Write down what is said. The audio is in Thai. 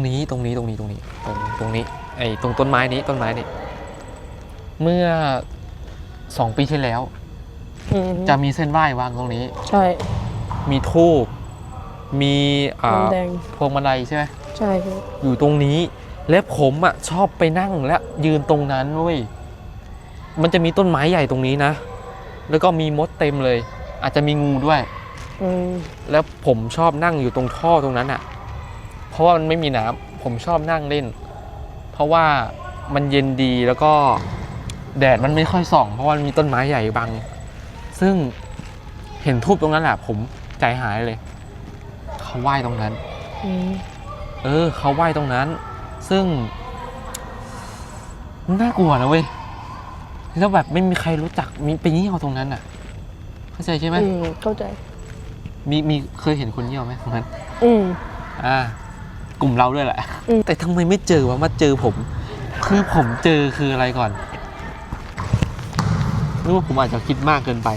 ตรงนี้ตรงนี้ตรงนี้ตรงนี้ตรงตรงนี้ไอ้ตรงต้นไม้นี้ต้นไม้นี้เมื่อสองปีที่แล้ว อืมจะมีเส้นไหว้วางตรงนี้ ใช่มีทูบมีอ่าน้ำแดงพวงมาลัยใช่ไหมใช่พี่อยู่ตรงนี้ และผมอะชอบไปนั่งและยืนตรงนั้นเว้ยมันจะมีต้นไม้ใหญ่ตรงนี้นะ แล้วก็มีมดเต็มเลย อาจจะมีงูด้วย อืมแล้วผมชอบนั่งอยู่ตรงท่อตรงนั้นอะเพ ราะว่ามันไม่มีน้ำผมชอบนั่งเล่น เพราะว่ามันเย็นดีแล้วก็แดดมันไม่ค่อยส่อง เพราะว่ามันมีต้นไม้ใหญ่บัง ซึ่งเห็นทูบตรงนั้นแหละผมใจหายเลย เขาไหว้ตรงนั้นอืมเออ เขาไหว้ตรงนั้น ซึ่งน่ากลัวนะเว้ยแล้วแบบไม่มีใครรู้จักมีไปเยี่ยวตรงนั้นอะ เข้าใจใช่ไหมอืมเข้าใจ มีมีเคยเห็นคนเยี่ยวไหมตรงนั้น อืมอ่า กลุ่มเราด้วยแหละ อืม แต่ทำไมไม่เจอวะมาเจอผม คือผมเจอคืออะไรก่อนหรือว่าผมอาจจะคิดมากเกินไป